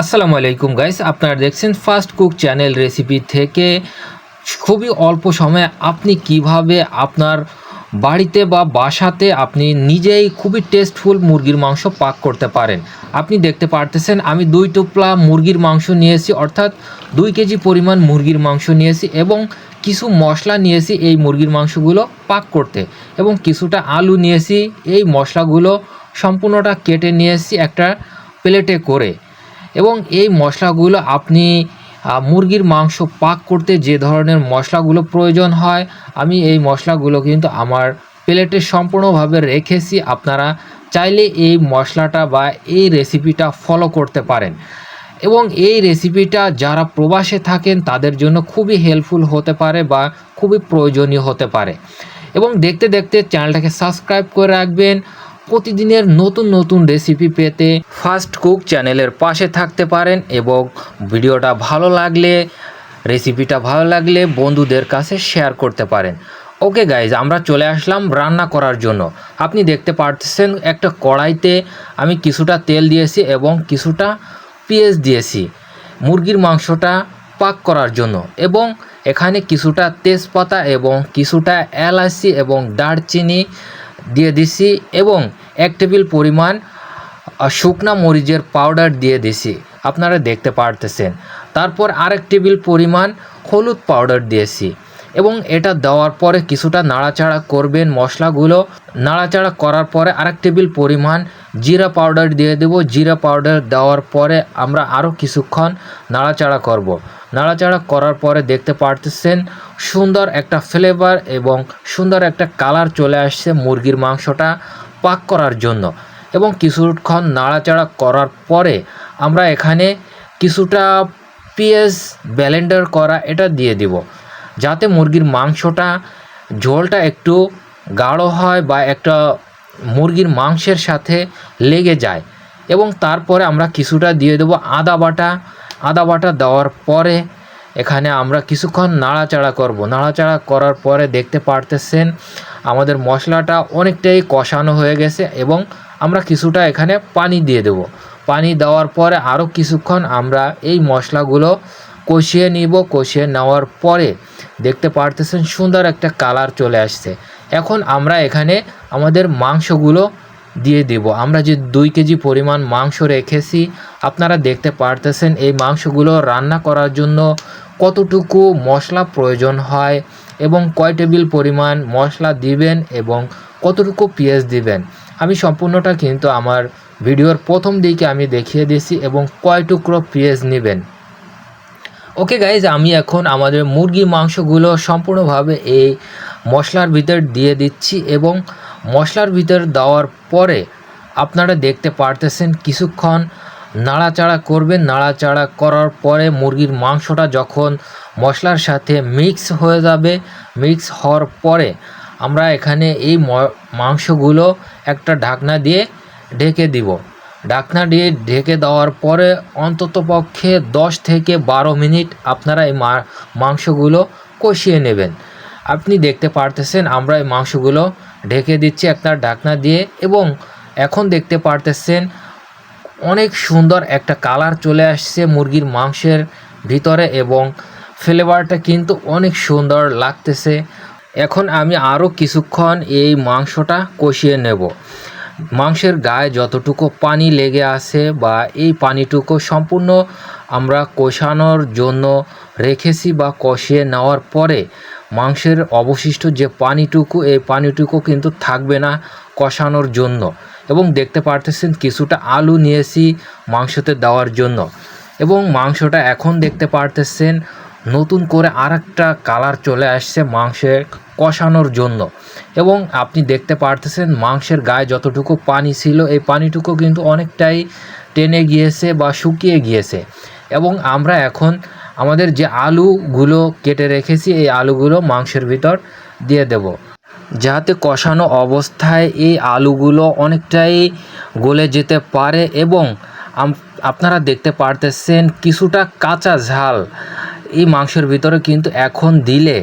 আসসালামু আলাইকুম গাইস আপনারা দেখছেন ফাস্ট কুক চ্যানেল রেসিপি থেকে। খুবই অল্প সময়ে আপনি কীভাবে আপনার বাড়িতে বা বাসাতে আপনি নিজেই খুবই টেস্টফুল মুরগির মাংস পাক করতে পারেন। আপনি দেখতে পারতেছেন, আমি দুই টুকলা মুরগির মাংস নিয়েছি, অর্থাৎ দুই কেজি পরিমাণ মুরগির মাংস নিয়েছি এবং কিছু মশলা নিয়েছি এই মুরগির মাংসগুলো পাক করতে। এবং কিছুটা আলু নিয়েছি, এই মশলাগুলো সম্পূর্ণটা কেটে নিয়েছি একটা প্লেটে করে। এবং এই মশলাগুলো আপনি মুরগির মাংস পাক করতে যে ধরনের মশলাগুলো প্রয়োজন হয়, আমি এই মশলাগুলো কিন্তু আমার প্লেটে সম্পূর্ণভাবে রেখেছি। আপনারা চাইলে এই মশলাটা বা এই রেসিপিটা ফলো করতে পারেন। এবং এই রেসিপিটা যারা প্রবাসে থাকেন, তাদের জন্য খুবই হেল্পফুল হতে পারে বা খুবই প্রয়োজনীয় হতে পারে। এবং দেখতে দেখতে চ্যানেলটাকে সাবস্ক্রাইব করে রাখবেন। প্রতিদিনের নতুন নতুন রেসিপি পেতে ফাস্ট কুক চ্যানেলের পাশে থাকতে পারেন এবং ভিডিওটা ভালো লাগলে রেসিপিটা ভালো লাগলে বন্ধুদের কাছে শেয়ার করতে পারেন। ওকে গাইজ আমরা চলে আসলাম রান্না করার জন্য। আপনি দেখতে পারতেছেন একটা কড়াইতে আমি কিছুটা তেল দিয়েছি এবং কিছুটা পেঁয়াজ দিয়েছি মুরগির মাংসটা পাক করার জন্য এবং এখানে কিছুটা তেজপাতা এবং কিছুটা এলাচি এবং দারচিনি দিয়ে দিছি এবং এক টেবিল পরিমাণ শুকনা মরিচের পাউডার দিয়ে দিছি। আপনারা দেখতে পারতেছেন। তারপর আরেক টেবিল পরিমাণ হলুদ পাউডার দিয়েছি এবং এটা দেওয়ার পরে কিছুটা নাড়াচাড়া করবেন মশলাগুলো। নাড়াচাড়া করার পরে আরেক টেবিল পরিমাণ জিরা পাউডার দিয়ে দেব। জিরা পাউডার দেওয়ার পরে আমরা আরও কিছুক্ষণ নাড়াচাড়া করব। নাড়াচাড়া করার পরে দেখতে পারতেছেন সুন্দর একটা ফ্লেভার এবং সুন্দর একটা কালার চলে আসছে মুরগির মাংসটা পাক করার জন্য। এবং কিছুক্ষণ নাড়াচাড়া করার পরে আমরা এখানে কিছুটা পিএস ব্যালেন্ডার করা এটা দিয়ে দিব। যাতে মুরগির মাংসটা ঝোলটা একটু গাঢ় হয় বা একটা মুরগির মাংসের সাথে লেগে যায়। এবং তারপরে আমরা কিছুটা দিয়ে দেবো আদা বাটা আদা বাটা দেওয়ার পরে এখানে আমরা কিছুক্ষণ নাড়াচাড়া করব। নাড়াচাড়া করার পরে দেখতে পারতেছেন আমাদের মশলাটা অনেকটাই কষানো হয়ে গেছে এবং আমরা কিছুটা এখানে পানি দিয়ে দেব। পানি দেওয়ার পরে আরও কিছুক্ষণ আমরা এই মশলাগুলো কষিয়ে নিব। কষিয়ে নেওয়ার পরে দেখতে পারতেছেন সুন্দর একটা কালার চলে আসছে। এখন আমরা এখানে আমাদের মাংসগুলো দিয়ে দেব। আমরা যে দুই কেজি পরিমাণ মাংস রেখেছি, আপনারা দেখতে পারতেছেন এই মাংসগুলো রান্না করার জন্য কতটুকু মশলা প্রয়োজন হয় এবং কয় টেবিল পরিমাণ মশলা দিবেন এবং কতটুকু পেঁয়াজ দিবেন। আমি সম্পূর্ণটা কিন্তু আমার ভিডিওর প্রথম দিকে আমি দেখিয়ে দিয়েছি এবং কয় টুকরো পেঁয়াজ নেবেন। ওকে গাইজ, আমি এখন আমাদের মুরগির মাংসগুলো সম্পূর্ণভাবে এই মশলার ভিতর দিয়ে দিচ্ছি এবং মশলার ভিতর দেওয়ার পরে আপনারা দেখতে পারতেছেন কিছুক্ষণ নাড়াচাড়া করবেন। নাড়াচাড়া করার পরে মুরগির মাংসটা যখন মশলার সাথে মিক্স হয়ে যাবে মিক্স হওয়ার পরে আমরা এখানে এই মাংসগুলো একটা ঢাকনা দিয়ে ঢেকে দিব। ঢাকনা দিয়ে ঢেকে দেওয়ার পরে অন্তত পক্ষে দশ থেকে বারো মিনিট আপনারা এই মাংসগুলো কষিয়ে নেবেন। আপনি দেখতে পারতেছেন আমরা এই মাংসগুলো ঢেকে দিচ্ছি একটা ঢাকনা দিয়ে এবং এখন দেখতে পারতেছেন অনেক সুন্দর একটা কালার চলে আসছে মুরগির মাংসের ভিতরে এবং ফ্লেভারটা কিন্তু অনেক সুন্দর লাগতেছে। এখন আমি আরও কিছুক্ষণ এই মাংসটা কষিয়ে নেব। মাংসের গায়ে যতটুকু পানি লেগে আছে বা এই পানিটুকু সম্পূর্ণ আমরা কষানোর জন্য রেখেছি বা কষিয়ে নেওয়ার পরে মাংসের অবশিষ্ট যে পানিটুকু, এই পানিটুকু কিন্তু থাকবে না কষানোর জন্য। এবং দেখতে পারতেছেন কিছুটা আলু নিয়েছি মাংসতে দেওয়ার জন্য। এবং মাংসটা এখন দেখতে পারতেছেন নতুন করে আরেকটা কালার চলে আসছে মাংসের কষানোর জন্য। এবং আপনি দেখতে পারতেছেন মাংসের গায়ে যতটুকু পানি ছিল, এই পানিটুকু কিন্তু অনেকটাই টেনে গিয়েছে বা শুকিয়ে গিয়েছে। এবং আমরা এখন আমাদের যে আলুগুলো কেটে রেখেছি, এই আলুগুলো মাংসের ভিতর দিয়ে দেব। যাতে কষানো অবস্থায় এই আলুগুলো অনেকটাই গলে যেতে পারে এবং আপনারা দেখতে পারতেছেন কিছুটা কাঁচা ঝাল। এই মাংসের ভিতরে কিন্তু এখন দিলে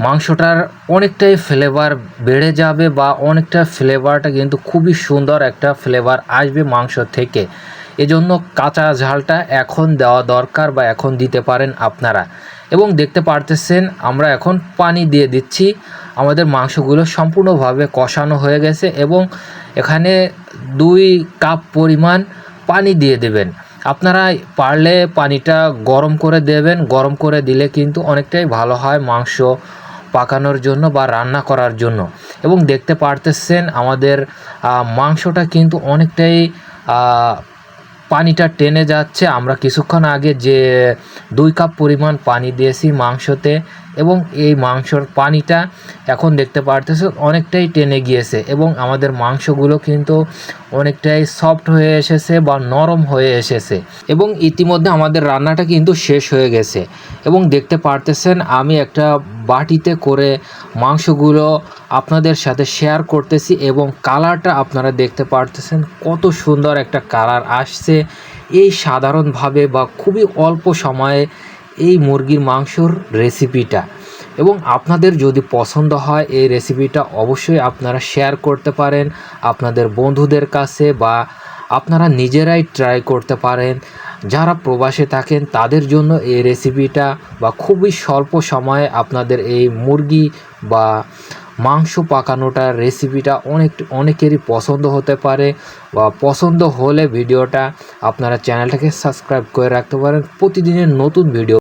মাংসটার অনেকটাই ফ্লেভার বেড়ে যাবে বা অনেকটা ফ্লেভারটা কিন্তু খুবই সুন্দর একটা ফ্লেভার আসবে মাংস থেকে। এজন্য কাঁচা ঝালটা এখন দেওয়া দরকার বা এখন দিতে পারেন আপনারা। এবং দেখতে পারতেছেন, আমরা এখন পানি দিয়ে দিচ্ছি। আমাদের মাংসগুলো সম্পূর্ণভাবে কষানো হয়ে গেছে এবং এখানে দুই কাপ পরিমাণ পানি দিয়ে দেবেন। আপনারা পারলে পানিটা গরম করে দেবেন। গরম করে দিলে কিন্তু অনেকটাই ভালো হয় মাংস পাকানোর জন্য বা রান্না করার জন্য। এবং দেখতে পারতেছেন, আমাদের মাংসটা কিন্তু অনেকটাই পানিটা টেনে যাচ্ছে। আমরা কিছুক্ষণ আগে যে দুই কাপ পরিমাণ পানি দিয়েছি মাংসতে এবং এই মাংসর পানিটা এখন দেখতে পারতেছে অনেকটাই টেনে গিয়েছে এবং আমাদের মাংসগুলো কিন্তু অনেকটাই সফট হয়ে এসেছে বা নরম হয়ে এসেছে এবং ইতিমধ্যে আমাদের রান্নাটা কিন্তু শেষ হয়ে গেছে এবং দেখতে পারতেছেন আমি একটা বাটিতে করে মাংসগুলো আপনাদের সাথে শেয়ার করতেছি এবং কালারটা আপনারা দেখতে পারতেছেন কত সুন্দর একটা কালার আসছে। এই সাধারণভাবে বা খুবই অল্প সময়ে এই মুরগির মাংসর রেসিপিটা এবং আপনাদের যদি পছন্দ হয় এই রেসিপিটা অবশ্যই আপনারা শেয়ার করতে পারেন আপনাদের বন্ধুদের কাছে বা আপনারা নিজেরাই ট্রাই করতে পারেন। যারা প্রবাসে থাকেন, তাদের জন্য এই রেসিপিটা বা খুবই স্বল্প সময়ে আপনাদের এই মুরগি বা মাংস পাকানোটার রেসিপিটা অনেক, অনেকেরই পছন্দ হতে পারে বা পছন্দ হলে ভিডিওটা আপনারা চ্যানেলটাকে সাবস্ক্রাইব করে রাখতে পারেন। প্রতিদিনের নতুন ভিডিও